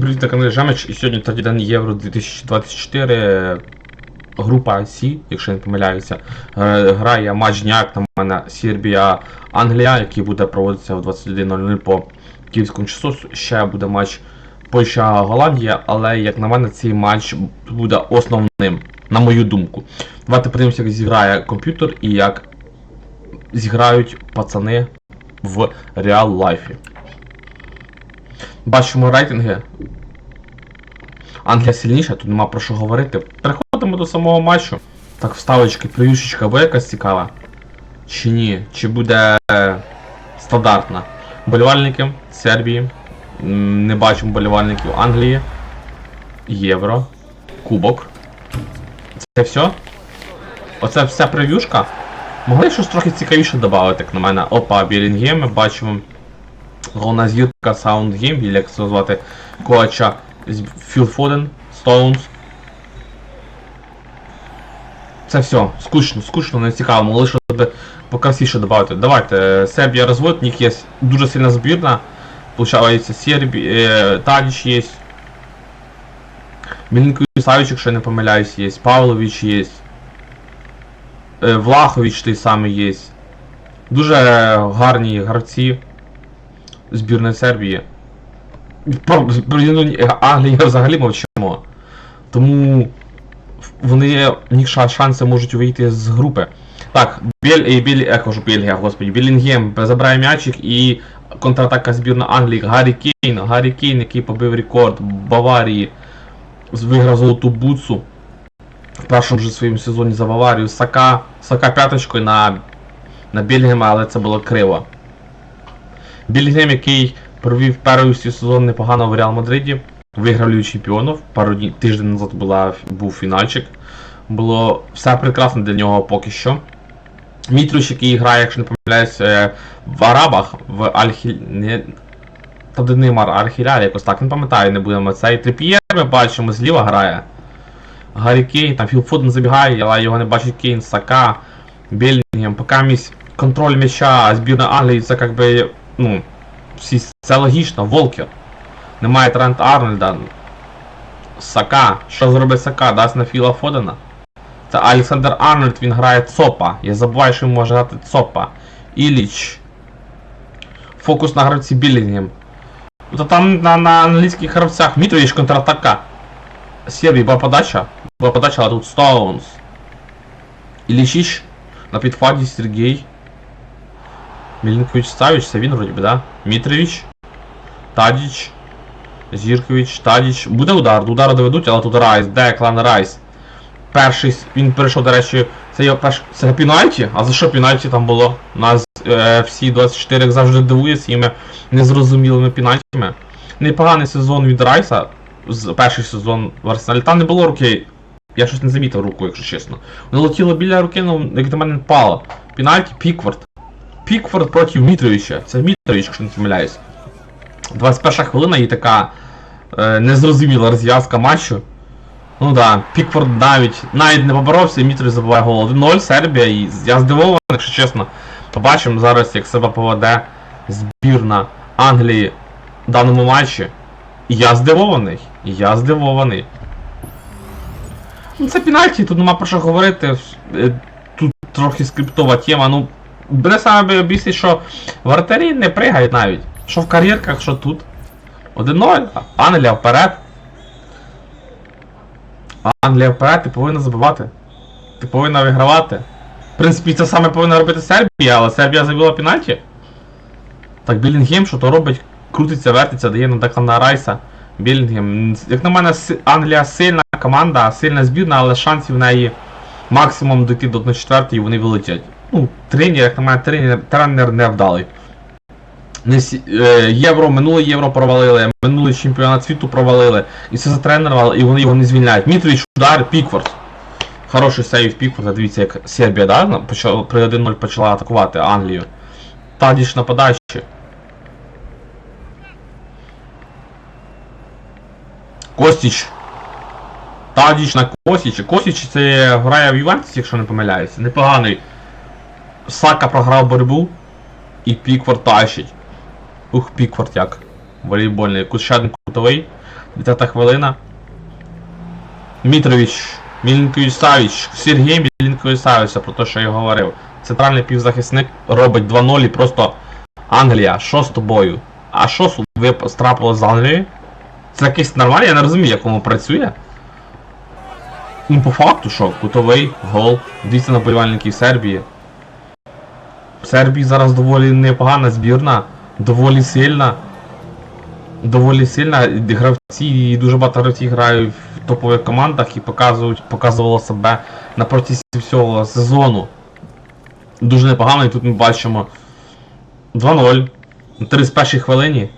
Привіт, на каналі Жемич, і сьогодні день Євро 2024, група Сі, якщо не помиляюся, Е, грає матч дня, як на мене, Сербія-Англія, який буде проводитися о 21.00 по київському часу. Ще буде матч Польща-Голландія, але як на мене цей матч буде основним, на мою думку. Давайте подивимося, як зіграє комп'ютер і як зіграють пацани в реал лайфі. Бачимо рейтинги. Англія сильніша, тут нема про що говорити. Переходимо до самого матчу. Так, вставочки, прев'юшечка буде якась цікава? Чи ні? Чи буде е, стандартна? Болівальники Сербії. Не бачимо болівальників Англії. Євро. Кубок. Це все? Оце вся прев'юшка. Могли щось трохи цікавіше додати, як на мене. Опа, Білінгем, ми бачимо. Головна зірка Soundgame, или як це назвати, коача Філ Фоден, Стоунс. Це все, скучно, скучно, не цікаво, могли би покрасіше додати. Давайте, Сербія розвод, у них є дуже сильна збірна. Получається, Сербі, е, Тадіч є. Мілінкович Савич, якщо я не помиляюсь, є. Павлович є. Е, Влахович той самий є. Дуже гарні гравці збірної Сербії. Про, ну, взагалі мовчимо. Тому вони у шанси можуть вийти з групи. Так, Біль, е, Біль, я кажу Бельгія, господи, Білінгем забирає м'ячик і контратака збірна Англії. Гаррі Кейн, Гаррі Кейн, який побив рекорд Баварії, виграв золоту бутсу в першому же своєму сезоні за Баварію. Сака, Сака п'яточкою на, на Бельгема, але це було криво. Білінгем, який провів перший сезон непогано в Реал Мадриді, виграв Лігу Чемпіонів. Пару днів тиждень назад була, був фінальчик. Було все прекрасно для нього поки що. Мітруш, який грає, якщо не помиляюсь, е, в Арабах, в Альхіль... Не... Та де Неймар, Архіляль, якось так, не пам'ятаю, не будемо. Цей Трип'єр ми бачимо, зліва грає. Гаррі Кейн, там Філ Фоден забігає, але його не бачить Кейн, Сака, Бельгінгем, поки місь контроль м'яча збірна Англії, це як би, ну, всі, це логічно, Волкер. Немає Трент Арнольда. Сака. Що зробить Сака? Дасть на Філа Фодена? Це Олександр Арнольд, він грає Цопа. Я забуваю, що він може грати Цопа. Іліч. Фокус на гравці Білінгем. То там на, на англійських гравцях Мітрович контратака. Сербії була подача. Була подача, а тут Стоунс. Ілічіч. На підфаді Сергій. Мельникович Савич, це він вроді би, да? Мітрович. Тадіч. Зіркович, Тадіч. Буде удар, до удару доведуть, але тут Райс. Де клан Райс? Перший, він перейшов, до речі, це його перший. Це пінальті? А за що пінальті там було? Нас е, всі 24 як завжди дивує своїми незрозумілими пінальтами. Непоганий сезон від Райса. Перший сезон в Арсеналі. Там не було руки. Я щось не замітив руку, якщо чесно. Воно летіло біля руки, ну як до мене не впало. Пінальті Пікфорд. Пікфорд проти Мітровича. Це Мітрович, якщо не помиляюсь. 21 хвилина і така е, незрозуміла розв'язка матчу. Ну да, Пікфорд навіть навіть не поборовся, і Мітрович забуває гол 1-0, Сербія, і я здивований, якщо чесно. Побачимо зараз, як себе поведе збірна Англії в даному матчі. І я здивований. Я здивований. Ну це пенальті, тут нема про що говорити. Е, Тут трохи скриптова тема. Ну, мене саме бісить, що вратарі не пригають навіть. Що в кар'єрках, що тут. 1-0, Англія вперед. Англія вперед, ти повинна забивати. Ти повинна вигравати. В принципі, це саме повинна робити Сербія, але Сербія забила пенальті. Так, Білінгем, що то робить, крутиться, вертиться, дає на Деклана Райса. Білінгем. Як на мене, Англія сильна команда, сильна збірна, але шансів в неї максимум дойти до 1-4 і вони вилетять. Ну, тренер, як на мене, тренер, тренер невдалий. Не всі, е, євро, минуле євро провалили, минулий чемпіонат світу провалили. І все затренували, і вони його не звільняють. Мітрович, удар, Пікфорд. Хороший сейв Пікфорда, дивіться, як Сербія, да? почала, при 1-0 почала атакувати Англію. Тадіш на подачі. Костіч. Тадіч на Костіч. Костіч це грає в Ювентусі, якщо не помиляюся. Непоганий. Сака програв боротьбу. І Пікфорд тащить. Ух, Пікфорд як. Волейбольний. Один кутовий. 10 хвилина. Мітрович, Мілінкович Савіч, Сергій Мілінкович Савіч, про те, що я говорив. Центральний півзахисник робить 2-0 і просто Англія, що з тобою? А що ви страпили з Англією? Це якийсь нормальний, я не розумію, як воно працює. Ну, по факту, що, кутовий, гол, дивіться на болівальників Сербії. Сербії зараз доволі непогана збірна, доволі сильна. Доволі сильна. Гравці, дуже багато гравців грають в топових командах і показують, показувало себе на протязі всього сезону. Дуже непогано, і тут ми бачимо 2-0 на 31 хвилині.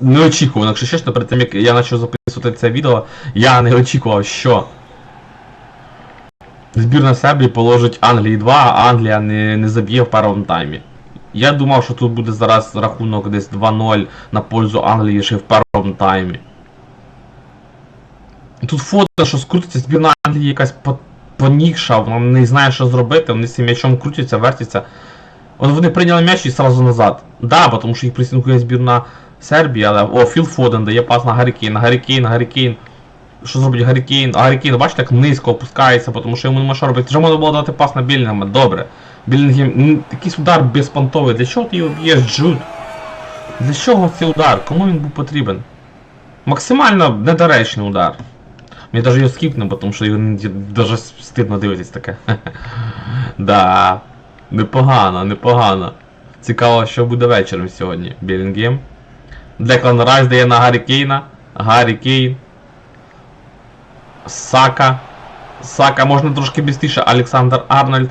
Неочікувано, якщо чесно, перед тим як я почав записувати це відео, я не очікував, що збірна Сербії положить Англії 2, а Англія не, не заб'є в першому таймі. Я думав, що тут буде зараз рахунок десь 2-0 на пользу Англії ще в першому таймі. Тут фото, що скрутиться, збірна Англії якась по- понікша, вона не знає, що зробити, вони з цим м'ячом крутяться, вертяться. От вони прийняли м'яч і сразу назад. Да, тому що їх присінкує збірна Сербії, але о, Філ Фоден дає пас на Гаррі Кейн, Гаррі Кейн, Гаррі Кейн. Що зробить Гаррікейн? А Гаррі Кейн, бачите, як низько опускається, тому що йому нема що робити. Вже можна було дати пас на Білінгема, добре. Білінгем, якийсь удар безпонтовий. Для чого ти його б'єш, Джуд? Для чого цей удар? Кому він був потрібен? Максимально недоречний удар. Мені навіть його скіпне, тому що його навіть стидно дивитись таке. да. Непогано, непогано. Цікаво, що буде вечором сьогодні. Білінгем. Деклан Райс дає на Гаррі Кейна. Гаррі Кейн. Сака. Сака, можна трошки бістріше. Олександр Арнольд.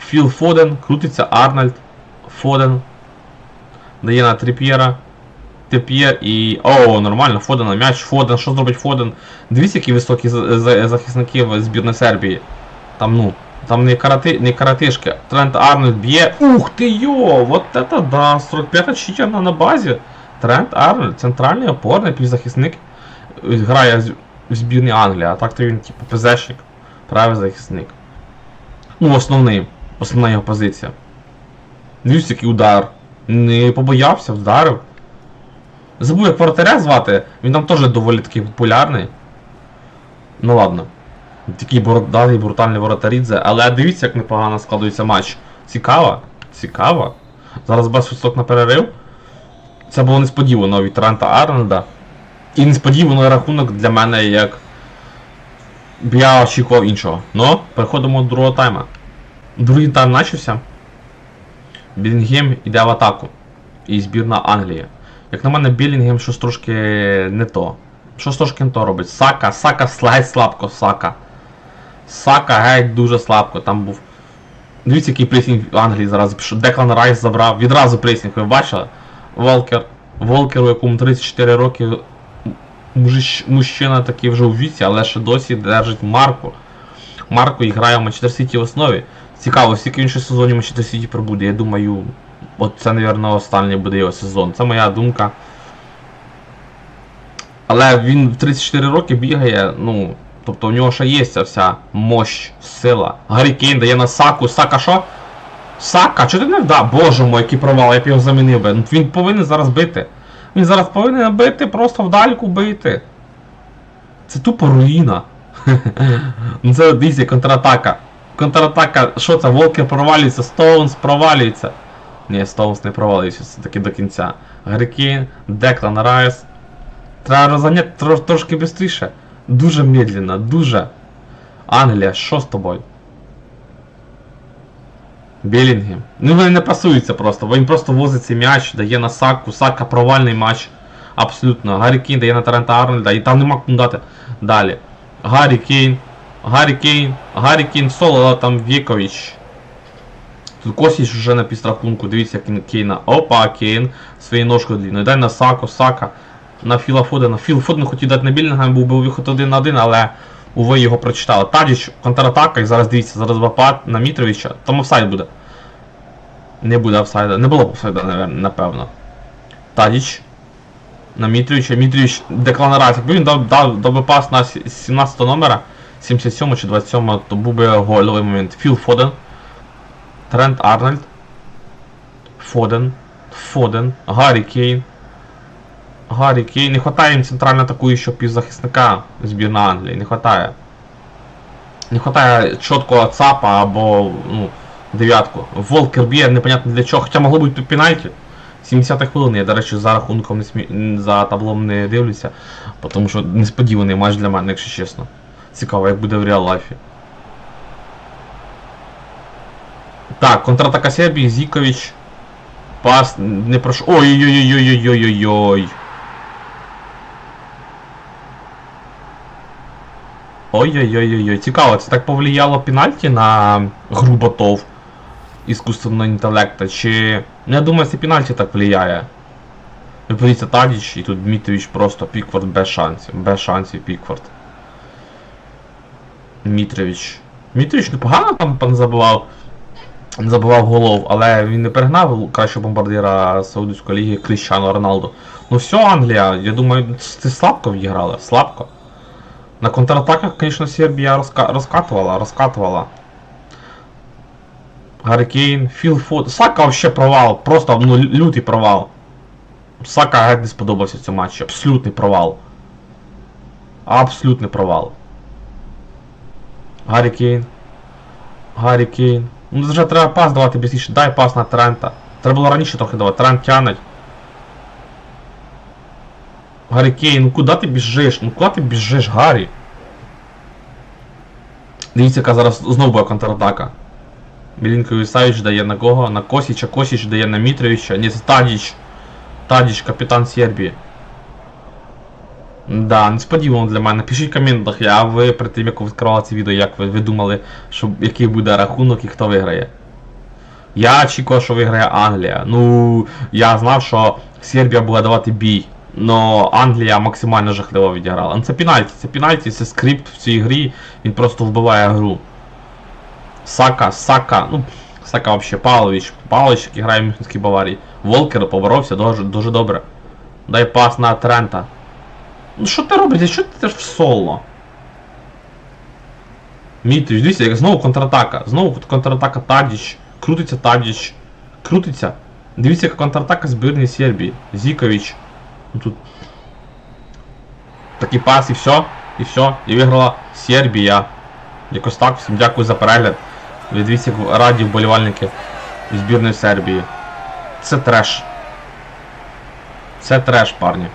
Філ Фоден. Крутиться Арнольд. Фоден. Дає на Тріп'єра. Тріп'єр і. О, нормально, Фоден на м'яч. Фоден. Що зробить Фоден? Дивіться, які високі за- за- захисники збірної Сербії. Там, ну, там не, карати, не каратишки. Трент Арнольд б'є. Ух ти йо! Вот это да! 45-та читерна на базі. Трент Арнольд, центральний опорний півзахисник. Грає в збірній Англії, а так то він типу ПЗшник, правий захисник. Ну, основний. Основна його позиція. Дивіться, який удар. Не побоявся, вдарив. Забув, як воротаря звати, він там теж доволі такий популярний. Ну ладно. Такий бородатий, брутальний воротарідзе, але дивіться, як непогано складується матч. Цікаво? Цікаво. Зараз без свисток на перерив. Це було несподівано від Трента Арнольда. І несподівано рахунок для мене як. Я очікував іншого. Ну, переходимо до другого тайма. Другий тайм почався. Білінгем йде в атаку. І збірна Англії. Як на мене, Білінгем щось трошки не то. Щось трошки не то робить. Сака, Сака слайд слабко, Сака. Сака геть дуже слабко. Там був. Дивіться, який пресінг в Англії зараз. Деклан Райс забрав. Відразу пресінг, ви бачили? Волкер. Волкеру, якому 34 роки. Мужчина такий вже у віці, але ще досі держить марку. Марко і грає в Манчестер Сіті в основі. Цікаво, скільки він ще сезонів в Манчестер Сіті пробуде. Я думаю, от це, мабуть, останній буде його сезон. Це моя думка. Але він в 34 роки бігає, ну. Тобто у нього ще є ця вся мощь, сила. Гаррі Кейн дає на Саку. Сака що? Сака, чого ти не вдав? Боже мой, який провал, я б його замінив би. Ну, Він повинен зараз бити. Він зараз повинен бити, просто вдальку бити. Це тупо руїна. ну це дивіться, контратака. Контратака, що це? Волкер провалюється, Стоунс провалюється. Ні, Стоунс не провалюється все-таки до кінця. Гаррікейн, Деклан Райс. Треба розганяти трошки швидше. Дуже медленно, дуже. Англія, що з тобою? Білінгем. Ну вони не пасуються просто, бо він просто возить цей м'яч, дає на Саку, Сака провальний матч. Абсолютно. Гаррі Кейн дає на Тарента Арнольда, і там нема кому дати. Далі. Гаррі Кейн. Гаррі Кейн. Гаррі Кейн соло, а там Вікович. Тут Косіч вже на підстрахунку, дивіться, Кейна. Опа, Кейн. Своєю ножкою длинною. Дай на Саку, Сака. На Філа Фодена. Філ Фоден хотів дати на Білінгем, був би виход один на один, але уви його прочитали. Тадіч, контратака, і зараз дивіться, зараз вапад на Мітровича. Там офсайд буде. Не буде офсайда. Не було б офсайда, напевно. Тадіч. На Мітрівича. Мітрівич декларація. Він дав, дав, дав пас на 17 номера, 77 чи 27, то був би гольовий момент. Філ Фоден. Трент Арнольд. Фоден. Фоден. Гаррі Кейн. Гаррі Кейн. Не хватає їм центрально атакуючого півзахисника збірна Англії. Не хватає. Не хватає чіткого ЦАПа або ну, дев'ятку. Волкер б'є непонятно для чого, хоча могло бути пенальті. 70 хвилин, я, до речі, за рахунком не смі... за таблом не дивлюся, тому що несподіваний матч для мене, якщо чесно. Цікаво, як буде в реал лайфі. Так, контратака Сербії, Зікович. Пас не прошу. Ой-ой-ой-ой-ой-ой-ой-ой. Ой-ой-ой-ой-ой. Цікаво, це так повлияло пенальті на гру ботов іскусственного інтелекта, чи. Ну я думаю, це пенальті так впливає. Ви подивіться Тадіч, і тут Дмитрович просто Пікфорд без шансів. Без шансів Пікфорд. Мітрович. Мітрович непогано там пан забивав. Забивав голов, але він не перегнав кращого бомбардира Саудівської ліги Кріщану Роналду. Ну все, Англія, я думаю, це слабко відіграли, слабко. На контратаках, звісно, Сербія розка... розкатувала, розкатувала. Гаррикейн, Філ Фод. Сака вообще провал, просто ну, лютий провал. Сака геть не сподобався в цьому матчі. Абсолютний провал. Абсолютний провал. Гаррі Кейн. Гаррі Кейн. Ну вже треба пас давати більше. Дай пас на Трента. Треба було раніше трохи давати. Трент тянуть. Гаррі Кейн, ну куди ти біжиш? Ну куди ти біжиш, Гаррі? Дивіться, яка зараз знову буде контратака. Мілінко Ісаїч дає на кого? На Косіча, Косіч дає на Мітровича. Ні, це Тадіч. Тадіч, капітан Сербії. Да, несподівано для мене. Пишіть в коментах, а ви перед тим, як ви відкривали це відео, як ви, ви думали, що, який буде рахунок і хто виграє. Я очікував, що виграє Англія. Ну, я знав, що Сербія буде давати бій. Но Англія максимально жахливо відіграла. Ну це пенальті, це пенальті, це скрипт в цій грі, він просто вбиває гру. Сака, Сака, ну, Сака вообще, Павлович, Павлович, який грає в Мюнхенській Баварії. Волкер поборовся дуже, дуже добре. Дай пас на Трента. Ну що ти робиш? Що ти в соло? Мітрич, дивіться, як знову контратака. Знову контратака Тадіч. Крутиться Тадіч. Крутиться. Дивіться, яка контратака збірної Сербії. Зікович. Ну тут. Такий пас і все. І все. І виграла Сербія. Якось так. Всім дякую за перегляд. Ви Дивіться, раді вболівальники збірної Сербії. Це треш. Це треш, парні.